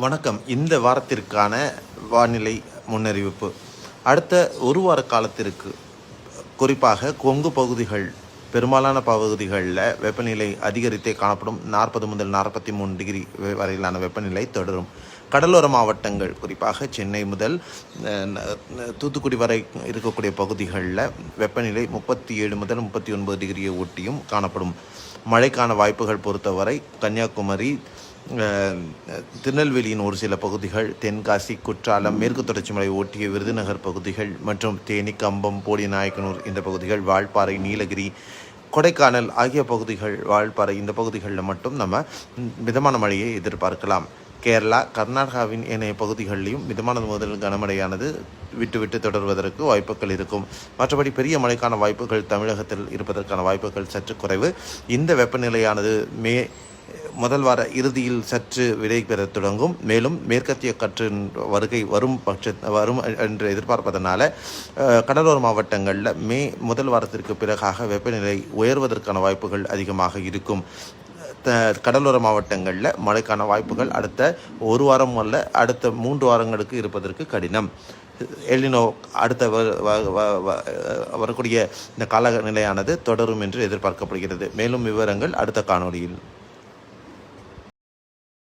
வணக்கம். இந்த வாரத்திற்கான வானிலை முன்னறிவிப்பு. அடுத்த ஒரு வார காலத்திற்கு குறிப்பாக கொங்கு பகுதிகள் பெரும்பாலான பகுதிகளில் வெப்பநிலை அதிகரித்தே காணப்படும். நாற்பது முதல் நாற்பத்தி மூணு டிகிரி வரையிலான வெப்பநிலை தொடரும். கடலோர மாவட்டங்கள் குறிப்பாக சென்னை முதல் தூத்துக்குடி வரை இருக்கக்கூடிய பகுதிகளில் வெப்பநிலை முப்பத்தி ஏழு முதல் முப்பத்தி ஒன்பது டிகிரியை ஒட்டியும் காணப்படும். மழைக்கான வாய்ப்புகள் பொறுத்தவரை கன்னியாகுமரி திருநெல்வேலியின் ஒரு சில பகுதிகள் தென்காசி குற்றாலம் மேற்கு தொடர்ச்சி மலை ஒட்டிய விருதுநகர் பகுதிகள் மற்றும் தேனி கம்பம் போடிநாயக்கனூர் இந்த பகுதிகள் வால்பாறை நீலகிரி கொடைக்கானல் ஆகிய பகுதிகள் வால்பாறை இந்த பகுதிகளில் மட்டும் நம்ம மிதமான மழையை எதிர்பார்க்கலாம். கேரளா கர்நாடகாவின் ஏனைய பகுதிகளிலும் மிதமானது முதல் கனமழையானது விட்டுவிட்டு தொடர்வதற்கு வாய்ப்புகள் இருக்கும். மற்றபடி பெரிய மழைக்கான வாய்ப்புகள் தமிழகத்தில் இருப்பதற்கான வாய்ப்புகள் சற்று குறைவு. இந்த வெப்பநிலையானது மே முதல் வார இறுதியில் சற்று விடை பெறத் தொடங்கும். மேலும் மேற்கத்திய கற்றின் வருகை வரும் பட்ச வரும் என்று எதிர்பார்ப்பதனால கடலோர மாவட்டங்களில் மே முதல் வாரத்திற்கு பிறகாக வெப்பநிலை உயர்வதற்கான வாய்ப்புகள் அதிகமாக இருக்கும். கடலோர மாவட்டங்களில் மழைக்கான வாய்ப்புகள் அடுத்த ஒரு வாரம் அல்ல அடுத்த மூன்று வாரங்களுக்கு இருப்பதற்கு கடினம். எல்லினோ அடுத்த வ- வ- வரக்கூடிய இந்த காலநிலையானது தொடரும் என்று எதிர்பார்க்கப்படுகிறது. மேலும் விவரங்கள் அடுத்த காணொலியில்